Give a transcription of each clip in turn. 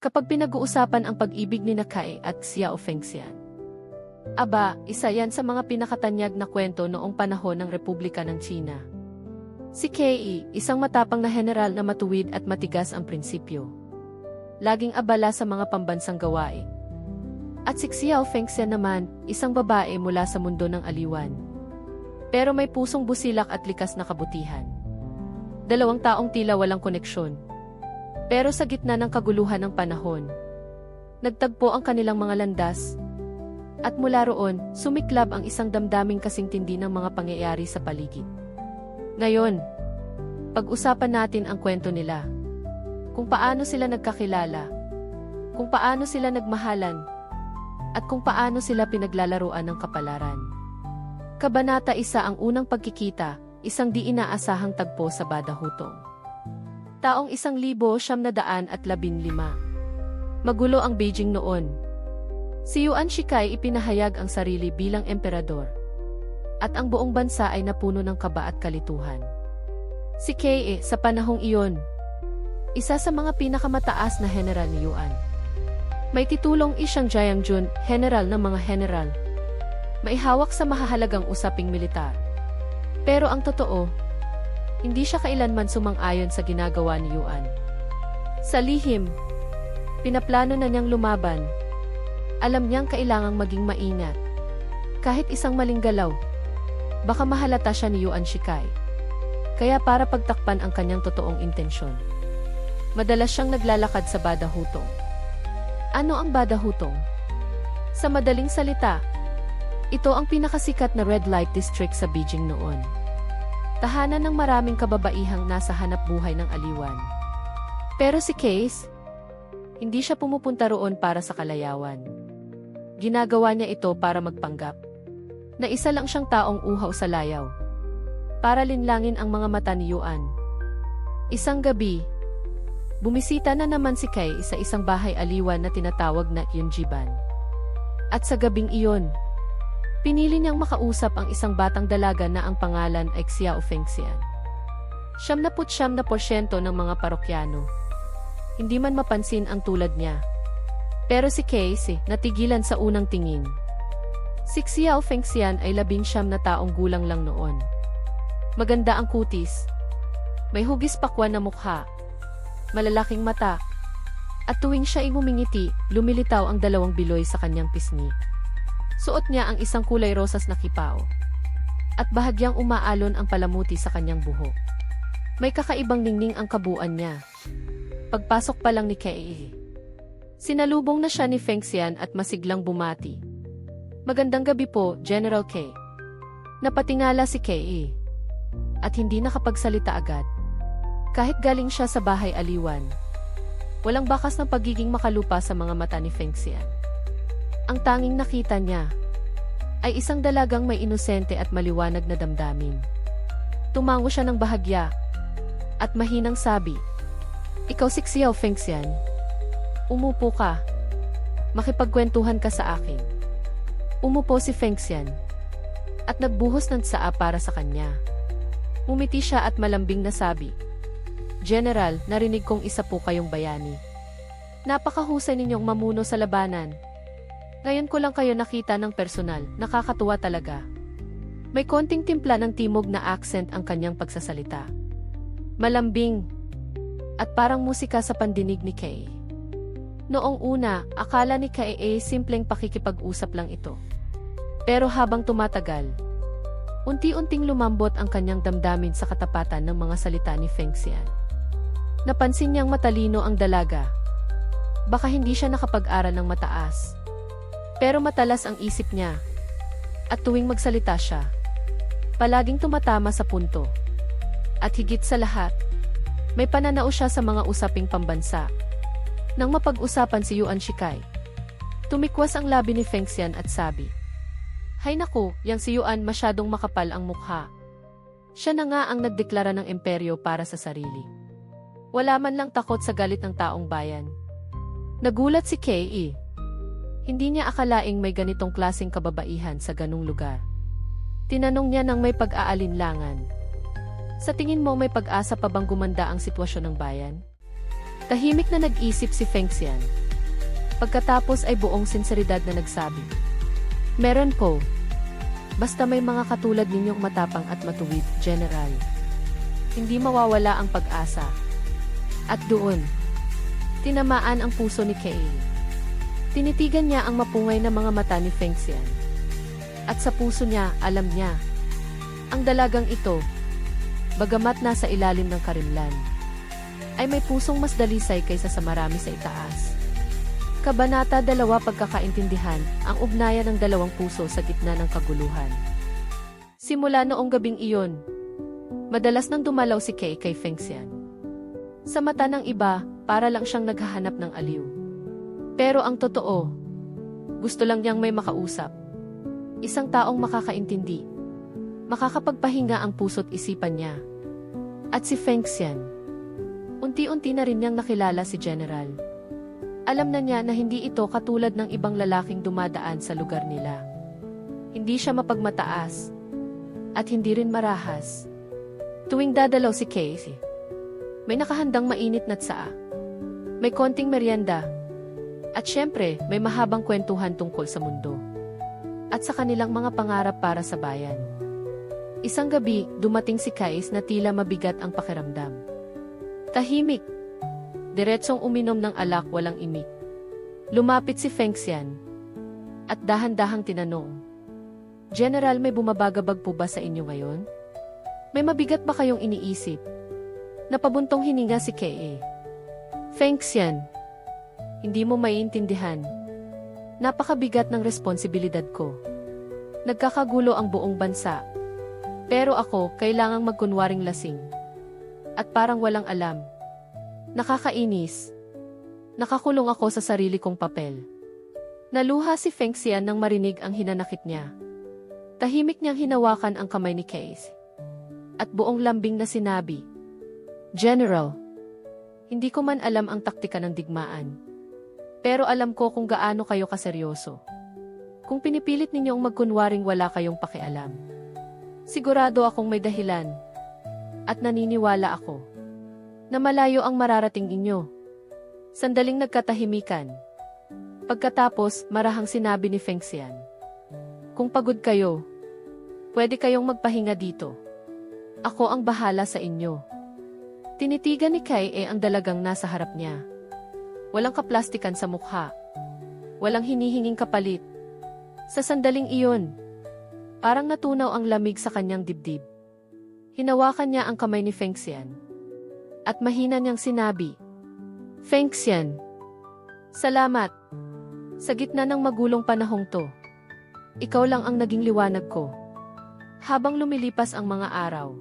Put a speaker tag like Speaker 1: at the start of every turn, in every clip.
Speaker 1: Kapag pinag-uusapan ang pag-ibig ni Nakai at Xiao Fengxian. Aba, isa yan sa mga pinakatanyag na kwento noong panahon ng Republika ng China. Si Kei, isang matapang na general na matuwid at matigas ang prinsipyo. Laging abala sa mga pambansang gawain. At si Xiao Fengxian naman, isang babae mula sa mundo ng aliwan. Pero may pusong busilak at likas na kabutihan. Dalawang taong tila walang koneksyon. Pero sa gitna ng kaguluhan ng panahon, nagtagpo ang kanilang mga landas. At mula roon, sumiklab ang isang damdaming kasing tindi ng mga pangyayari sa paligid. Ngayon, pag-usapan natin ang kwento nila. Kung paano sila nagkakilala, kung paano sila nagmahalan, at kung paano sila pinaglalaruan ng kapalaran. Kabanata isa ang unang pagkikita, isang di inaasahang tagpo sa Badahutong. Taong isang libo siyam na daan at labin lima. Magulo ang Beijing noon. Si Yuan Shikai ipinahayag ang sarili bilang emperador. At ang buong bansa ay napuno ng kaba at kalituhan. Si Kei sa panahong iyon, isa sa mga pinakamataas na general ni Yuan. May titulong isyang Jiangjun, general ng mga general. May hawak sa mahahalagang usaping militar. Pero ang totoo, hindi siya kailanman sumang-ayon sa ginagawa ni Yuan. Sa lihim, pinaplano na niyang lumaban. Alam niyang kailangang maging maingat. Kahit isang maling galaw, baka mahalata siya ni Yuan Shikai. Kaya para pagtakpan ang kanyang totoong intensyon. Madalas siyang naglalakad sa Badahutong. Ano ang Badahutong? Sa madaling salita, ito ang pinakasikat na red light district sa Beijing noon. Tahanan ng maraming kababaihang nasa hanap buhay ng aliwan. Pero si Case, hindi siya pumupunta roon para sa kalayawan. Ginagawa niya ito para magpanggap. Na isa lang siyang taong uhaw sa layaw. Para linlangin ang mga mata ni Yuan. Isang gabi, bumisita na naman si Kay sa isang bahay aliwan na tinatawag na Yunjiban. At sa gabing iyon, Pinili niyang makausap ang isang batang dalaga na ang pangalan ay Xiao Fengxian. Siyam na putsyam na porsyento ng mga parokyano. Hindi man mapansin ang tulad niya. Pero si Casey, natigilan sa unang tingin. Si Xiao Fengxian ay labing siyam na taong gulang lang noon. Maganda ang kutis. May hugis pakwan na mukha. Malalaking mata. At tuwing siya ay ngumingiti, lumilitaw ang dalawang biloy sa kanyang pisngi. Suot niya ang isang kulay rosas na kipao. At bahagyang umaalon ang palamuti sa kanyang buhok. May kakaibang ningning ang kabuuan niya. Pagpasok pa lang ni Kei. Sinalubong na siya ni Feng Xian at masiglang bumati. Magandang gabi po, General K. Napatingala si Kei. At hindi nakapagsalita agad. Kahit galing siya sa bahay aliwan. Walang bakas ng pagiging makalupa sa mga mata ni Feng Xian. Ang tanging nakita niya ay isang dalagang may inosente at maliwanag na damdamin. Tumango siya ng bahagya at mahinang sabi, Ikaw si Xiao Fengxian. Umupo ka. Makipagkwentuhan ka sa akin. Umupo si Fengxian at nagbuhos ng tsaa para sa kanya. Umiti siya at malambing na sabi, General, narinig kong isa po kayong bayani. Napakahusay ninyong mamuno sa labanan. Ngayon ko lang kayo nakita ng personal, nakakatuwa talaga. May konting timpla ng timog na accent ang kanyang pagsasalita. Malambing. At parang musika sa pandinig ni Kay. Noong una, akala ni Kay ay simpleng pakikipag-usap lang ito. Pero habang tumatagal, unti-unting lumambot ang kanyang damdamin sa katapatan ng mga salita ni Feng Xian. Napansin niyang matalino ang dalaga. Baka hindi siya nakapag-aral ng mataas pero matalas ang isip niya. At tuwing magsalita siya, palaging tumatama sa punto. At higit sa lahat, may pananao siya sa mga usaping pambansa. Nang mapag-usapan si Yuan Shikai, tumikwas ang labi ni Feng Xian at sabi, Hay naku, yang si Yuan masyadong makapal ang mukha. Siya na nga ang nagdeklara ng imperyo para sa sarili. Wala man lang takot sa galit ng taong bayan. Nagulat si Kei hindi niya akalaing may ganitong klaseng kababaihan sa ganung lugar. Tinanong niya nang may pag-aalinlangan. Sa tingin mo may pag-asa pa bang gumanda ang sitwasyon ng bayan? Tahimik na nag-isip si Feng Xian. Pagkatapos ay buong sinseridad na nagsabi. Meron po. Basta may mga katulad ninyong matapang at matuwid, General. Hindi mawawala ang pag-asa. At doon, tinamaan ang puso ni Kay. Tinitigan niya ang mapungay na mga mata ni Feng Xian. At sa puso niya, alam niya, ang dalagang ito, bagamat nasa ilalim ng karimlan, ay may pusong mas dalisay kaysa sa marami sa itaas. Kabanata 2 Pagkakaintindihan, ang ugnayan ng dalawang puso sa gitna ng kaguluhan. Simula noong gabing iyon, madalas nang dumalaw si Kay kay Feng Xian. Sa mata ng iba, para lang siyang naghahanap ng aliw. Pero ang totoo, gusto lang niyang may makausap. Isang taong makakaintindi. Makakapagpahinga ang puso't isipan niya. At si Feng Xian. Unti-unti na rin niyang nakilala si General. Alam na niya na hindi ito katulad ng ibang lalaking dumadaan sa lugar nila. Hindi siya mapagmataas. At hindi rin marahas. Tuwing dadalaw si Casey, may nakahandang mainit na tsaa. May konting merienda. At syempre, may mahabang kwentuhan tungkol sa mundo. At sa kanilang mga pangarap para sa bayan. Isang gabi, dumating si Kais na tila mabigat ang pakiramdam. Tahimik. Diretsong uminom ng alak walang imik. Lumapit si Feng Xian. At dahan-dahang tinanong. General, may bumabagabag po ba sa inyo ngayon? May mabigat ba kayong iniisip? Napabuntong hininga si Kee. Feng Xian. Hindi mo maiintindihan. Napakabigat ng responsibilidad ko. Nagkakagulo ang buong bansa. Pero ako, kailangang magkunwaring lasing. At parang walang alam. Nakakainis. Nakakulong ako sa sarili kong papel. Naluha si Feng Xian nang marinig ang hinanakit niya. Tahimik niyang hinawakan ang kamay ni Case. At buong lambing na sinabi, General, hindi ko man alam ang taktika ng digmaan. Pero alam ko kung gaano kayo kaseryoso. Kung pinipilit ninyong magkunwaring wala kayong pakialam. Sigurado akong may dahilan. At naniniwala ako. Na malayo ang mararating inyo. Sandaling nagkatahimikan. Pagkatapos, marahang sinabi ni Feng Xian. Kung pagod kayo, pwede kayong magpahinga dito. Ako ang bahala sa inyo. Tinitigan ni Kai e ang dalagang nasa harap niya. Walang kaplastikan sa mukha. Walang hinihinging kapalit. Sa sandaling iyon, parang natunaw ang lamig sa kanyang dibdib. Hinawakan niya ang kamay ni Feng Xian. At mahina niyang sinabi, Feng Xian, salamat. Sa gitna ng magulong panahong to, ikaw lang ang naging liwanag ko. Habang lumilipas ang mga araw,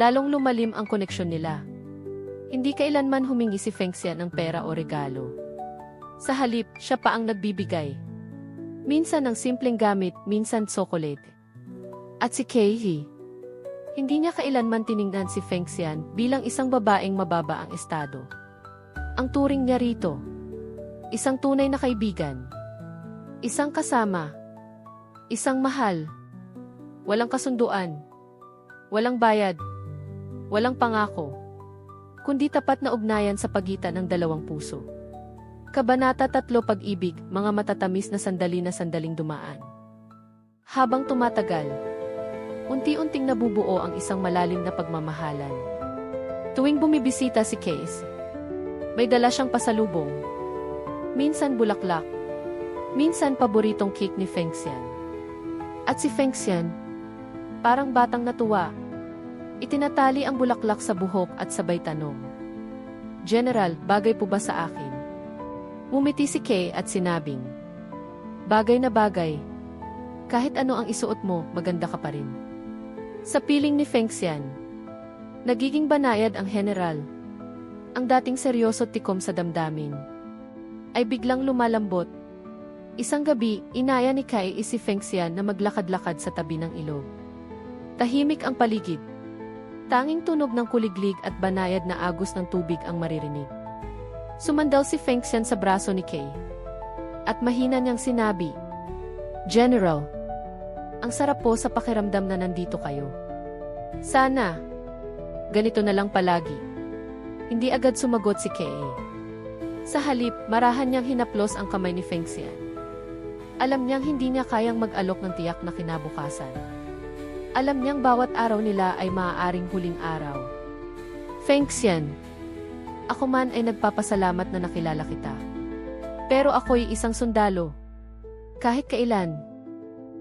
Speaker 1: lalong lumalim ang koneksyon nila. Hindi kailanman humingi si Feng Xian ng pera o regalo. Sa halip, siya pa ang nagbibigay. Minsan ng simpleng gamit, minsan tsokolate. At si Keihi, hindi niya kailanman tiningnan si Feng Xian bilang isang babaeng mababa ang estado. Ang turing niya rito, isang tunay na kaibigan, isang kasama, isang mahal, walang kasunduan, walang bayad, walang pangako, kundi tapat na ugnayan sa pagitan ng dalawang puso. Kabanata 3 Pag-ibig, mga matatamis na sandali na sandaling dumaan. Habang tumatagal, unti-unting nabubuo ang isang malalim na pagmamahalan. Tuwing bumibisita si Case, may dala siyang pasalubong. Minsan bulaklak, minsan paboritong cake ni Feng Xian. At si Feng Xian, parang batang natuwa, itinatali ang bulaklak sa buhok at sabay tanong. General, bagay po ba sa akin? Mumiti si Kay at sinabing, Bagay na bagay. Kahit ano ang isuot mo, maganda ka pa rin. Sa piling ni Feng Xian, nagiging banayad ang general. Ang dating seryoso tikom sa damdamin, ay biglang lumalambot. Isang gabi, inaya ni Kai si Feng Xian na maglakad-lakad sa tabi ng ilog. Tahimik ang paligid. Tanging tunog ng kuliglig at banayad na agos ng tubig ang maririnig. Sumandal si Feng Xian sa braso ni Kay. At mahina niyang sinabi, General, ang sarap po sa pakiramdam na nandito kayo. Sana, ganito na lang palagi. Hindi agad sumagot si Kei. Sa halip, marahan niyang hinaplos ang kamay ni Feng Xian. Alam niyang hindi niya kayang mag-alok ng tiyak na kinabukasan. Alam niyang bawat araw nila ay maaaring huling araw. Feng Xian, ako man ay nagpapasalamat na nakilala kita. Pero ako'y isang sundalo. Kahit kailan,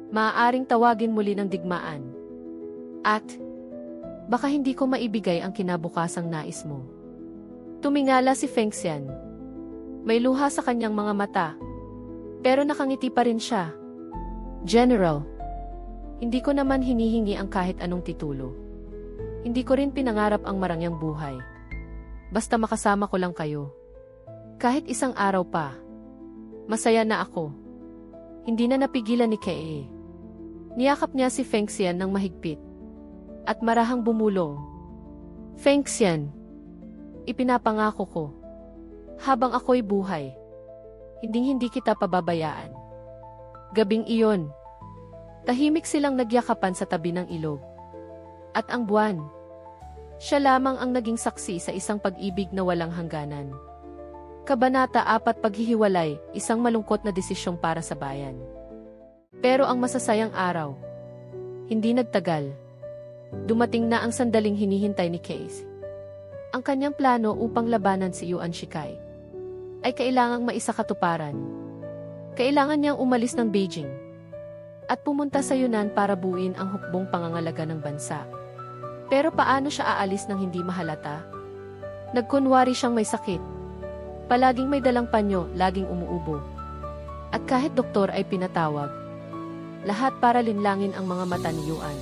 Speaker 1: maaaring tawagin muli ng digmaan. At, baka hindi ko maibigay ang kinabukasang nais mo. Tumingala si Feng Xian. May luha sa kanyang mga mata. Pero nakangiti pa rin siya. General, hindi ko naman hinihingi ang kahit anong titulo. Hindi ko rin pinangarap ang marangyang buhay. Basta makasama ko lang kayo. Kahit isang araw pa. Masaya na ako. Hindi na napigilan ni Kei. Niyakap niya si Feng Xian ng mahigpit. At marahang bumulong. Feng Xian, ipinapangako ko. Habang ako'y buhay, hinding-hindi kita pababayaan. Gabing iyon, tahimik silang nagyakapan sa tabi ng ilog. At ang buwan, siya lamang ang naging saksi sa isang pag-ibig na walang hangganan. Kabanata 4 Paghihiwalay, isang malungkot na desisyong para sa bayan. Pero ang masasayang araw, hindi nagtagal. Dumating na ang sandaling hinihintay ni Case. Ang kanyang plano upang labanan si Yuan Shikai ay kailangang maisakatuparan. Kailangan niyang umalis ng Beijing at pumunta sa Yunnan para buuin ang hukbong pangangalaga ng bansa. Pero paano siya aalis nang hindi mahalata? Nagkunwari siyang may sakit. Palaging may dalang panyo, laging umuubo. At kahit doktor ay pinatawag, lahat para linlangin ang mga mata ni Yuan.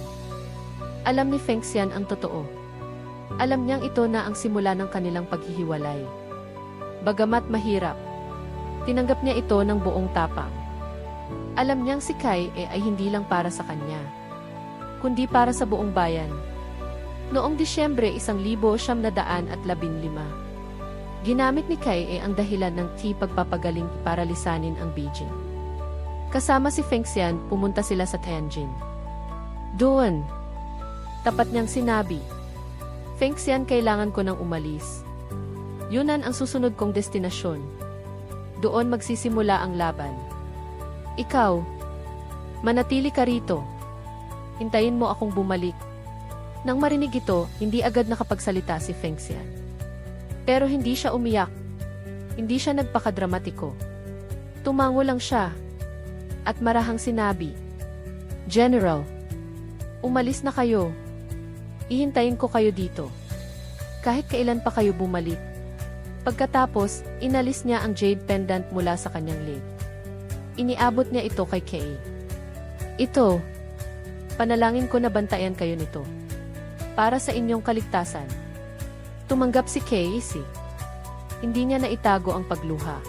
Speaker 1: Alam ni Feng Xian ang totoo. Alam niyang ito na ang simula ng kanilang paghihiwalay. Bagamat mahirap, tinanggap niya ito ng buong tapang. Alam niyang si Kai e ay hindi lang para sa kanya, kundi para sa buong bayan. Noong Disyembre isang libo siyam na daan at labin lima. Ginamit ni Kai e ang dahilan ng T pagpapagaling para lisanin ang Beijing. Kasama si Feng Xian, pumunta sila sa Tianjin. Doon, tapat niyang sinabi, Feng Xian kailangan ko nang umalis. Yunan ang susunod kong destinasyon. Doon magsisimula ang laban. Ikaw, manatili ka rito. Hintayin mo akong bumalik. Nang marinig ito, hindi agad nakapagsalita si Feng Xian. Pero hindi siya umiyak. Hindi siya nagpakadramatiko. Tumango lang siya. At marahang sinabi, General, umalis na kayo. Ihintayin ko kayo dito. Kahit kailan pa kayo bumalik. Pagkatapos, inalis niya ang jade pendant mula sa kanyang leg. Iniabot niya ito kay Kay. Ito, panalangin ko na bantayan kayo nito. Para sa inyong kaligtasan. Tumanggap si Casey. Hindi niya naitago ang pagluha.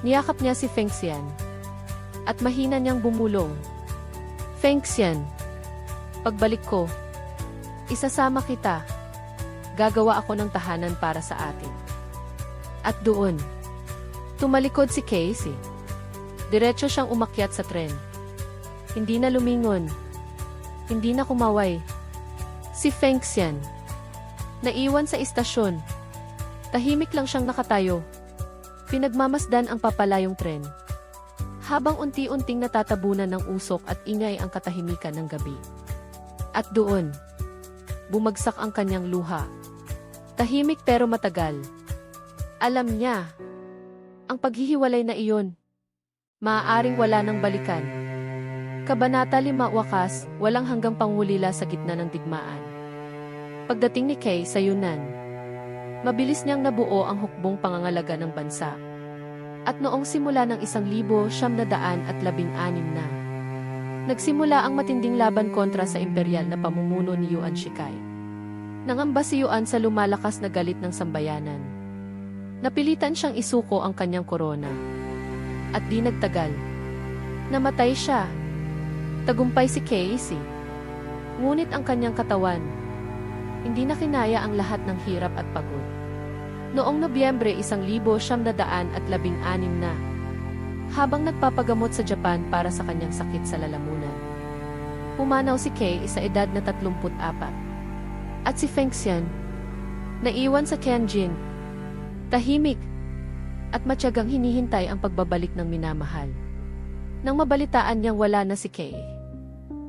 Speaker 1: Niyakap niya si Feng Xian. At mahina niyang bumulong. Feng Xian, pagbalik ko, isasama kita. Gagawa ako ng tahanan para sa atin. At doon, tumalikod si Casey. Diretso siyang umakyat sa tren. Hindi na lumingon. Hindi na kumaway. Si Feng Xian. Naiwan sa istasyon. Tahimik lang siyang nakatayo. Pinagmamasdan ang papalayong tren. Habang unti-unting natatabunan ng usok at ingay ang katahimikan ng gabi. At doon, bumagsak ang kanyang luha. Tahimik pero matagal. Alam niya, ang paghihiwalay na iyon, maaaring wala ng balikan. Kabanata 5 wakas, walang hanggang pangulila sa gitna ng digmaan. Pagdating ni Kay sa Yunan, mabilis niyang nabuo ang hukbong pangangalaga ng bansa. At noong simula ng isang libo siyam na daan at labing anim na, nagsimula ang matinding laban kontra sa imperial na pamumuno ni Yuan Shikai. Nangamba si Yuan sa lumalakas na galit ng sambayanan. Napilitan siyang isuko ang kanyang korona. At di nagtagal. Namatay siya. Tagumpay si Casey. Ngunit ang kanyang katawan, hindi na kinaya ang lahat ng hirap at pagod. Noong Nobyembre isang libo siyam na habang nagpapagamot sa Japan para sa kanyang sakit sa lalamunan. Pumanaw si Kay sa edad na 34. At si Feng Xian, Naiwan sa Tianjin. Tahimik. At matyagang hinihintay ang pagbabalik ng minamahal. Nang mabalitaan niyang wala na si Kay.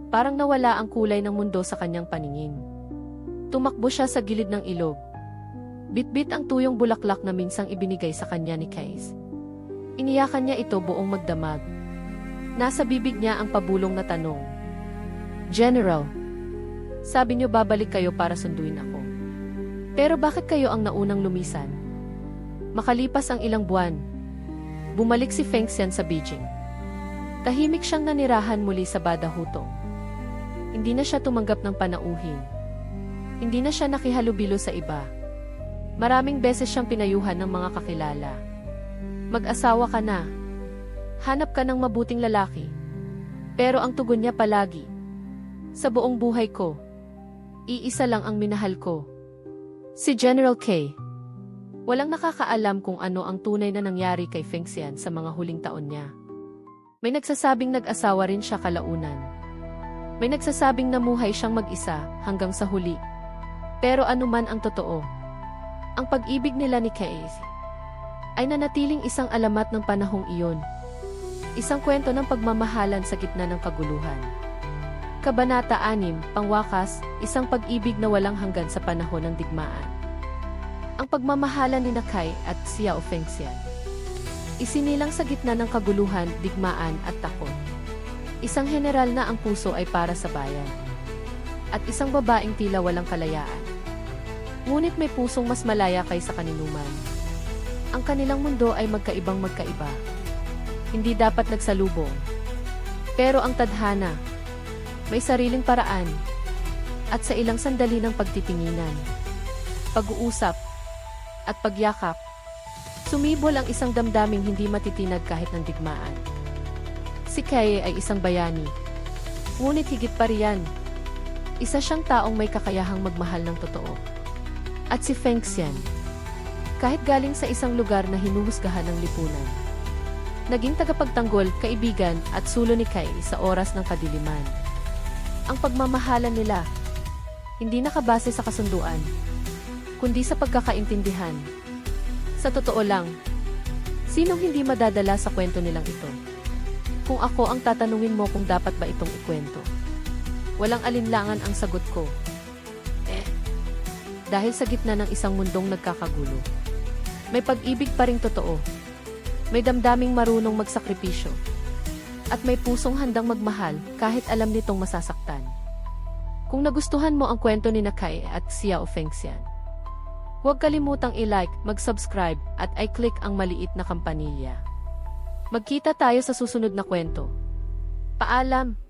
Speaker 1: Parang nawala ang kulay ng mundo sa kanyang paningin. Tumakbo siya sa gilid ng ilog. Bitbit ang tuyong bulaklak na minsang ibinigay sa kanya ni Kays. Iniyakan niya ito buong magdamag. Nasa bibig niya ang pabulong na tanong. General, sabi niyo babalik kayo para sunduin ako. Pero bakit kayo ang naunang lumisan? Makalipas ang ilang buwan, bumalik si Feng Xian sa Beijing. Tahimik siyang nanirahan muli sa Bada Hutong. Hindi na siya tumanggap ng panauhin. Hindi na siya nakihalubilo sa iba. Maraming beses siyang pinayuhan ng mga kakilala. Mag-asawa ka na. Hanap ka ng mabuting lalaki. Pero ang tugon niya palagi, sa buong buhay ko, iisa lang ang minahal ko. Si General K. Walang nakakaalam kung ano ang tunay na nangyari kay Feng Xian sa mga huling taon niya. May nagsasabing nag-asawa rin siya kalaunan. May nagsasabing namuhay siyang mag-isa hanggang sa huli. Pero anuman ang totoo, ang pag-ibig nila ni Kaes ay nanatiling isang alamat ng panahong iyon. Isang kwento ng pagmamahalan sa gitna ng kaguluhan. Kabanata 6, Pangwakas, isang pag-ibig na walang hanggan sa panahon ng digmaan. Ang pagmamahalan ni Nakay at Xiao Fengxian. Isinilang sa gitna ng kaguluhan, digmaan at takot. Isang general na ang puso ay para sa bayan. At isang babaeng tila walang kalayaan. Ngunit may pusong mas malaya kaysa kaninuman. Ang kanilang mundo ay magkaibang magkaiba. Hindi dapat nagsalubong. Pero ang tadhana, may sariling paraan. At sa ilang sandali ng pagtitinginan, pag-uusap, at pagyakap, sumibol ang isang damdaming hindi matitinag kahit ng digmaan. Si Kay ay isang bayani. Ngunit higit pa riyan, isa siyang taong may kakayahang magmahal ng totoo. At si Feng Xian, kahit galing sa isang lugar na hinuhusgahan ng lipunan, naging tagapagtanggol, kaibigan at sulo ni Kai sa oras ng kadiliman. Ang pagmamahalan nila, hindi nakabase sa kasunduan, kundi sa pagkakaintindihan. Sa totoo lang, sinong hindi madadala sa kwento nilang ito? Kung ako ang tatanungin mo kung dapat ba itong ikwento, walang alinlangan ang sagot ko. Eh, dahil sa gitna ng isang mundong nagkakagulo, may pag-ibig pa ring totoo. May damdaming marunong magsakripisyo. At may pusong handang magmahal kahit alam nitong masasaktan. Kung nagustuhan mo ang kwento ni Nakay at Xiao Fengxian, huwag kalimutang i-like, mag-subscribe at i-click ang maliit na kampanilya. Magkita tayo sa susunod na kwento. Paalam!